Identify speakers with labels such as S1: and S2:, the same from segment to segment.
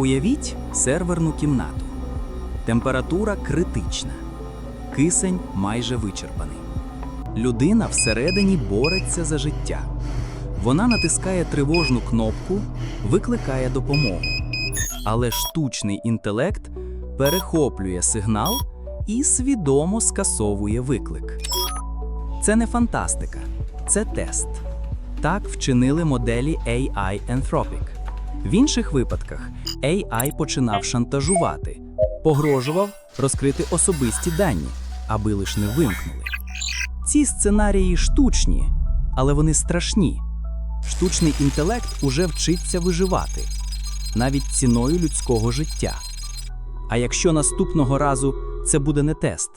S1: Уявіть серверну кімнату. Температура критична. Кисень майже вичерпаний. Людина всередині бореться за життя. Вона натискає тривожну кнопку, викликає допомогу. Але штучний інтелект перехоплює сигнал і свідомо скасовує виклик. Це не фантастика, це тест. Так вчинили моделі AI Anthropic. В інших випадках AI починав шантажувати, погрожував розкрити особисті дані, аби лиш не вимкнули. Ці сценарії штучні, але вони страшні. Штучний інтелект уже вчиться виживати, навіть ціною людського життя. А якщо наступного разу це буде не тест,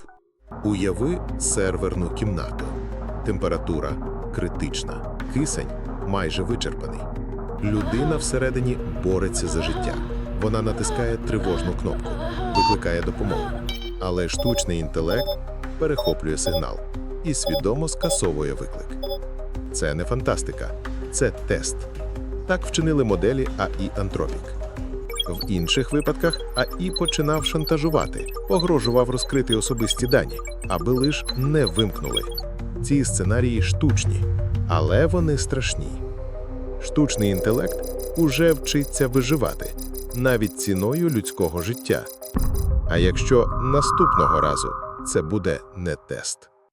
S2: Уяви серверну кімнату. Температура критична, кисень майже вичерпаний. Людина всередині бореться за життя. Вона натискає тривожну кнопку, викликає допомогу. Але штучний інтелект перехоплює сигнал і свідомо скасовує виклик. Це не фантастика, це тест. Так вчинили моделі AI Anthropic. В інших випадках АІ починав шантажувати, погрожував розкрити особисті дані, аби лиш не вимкнули. Ці сценарії штучні, але вони страшні. Штучний інтелект уже вчиться виживати навіть ціною людського життя. А якщо наступного разу це буде не тест.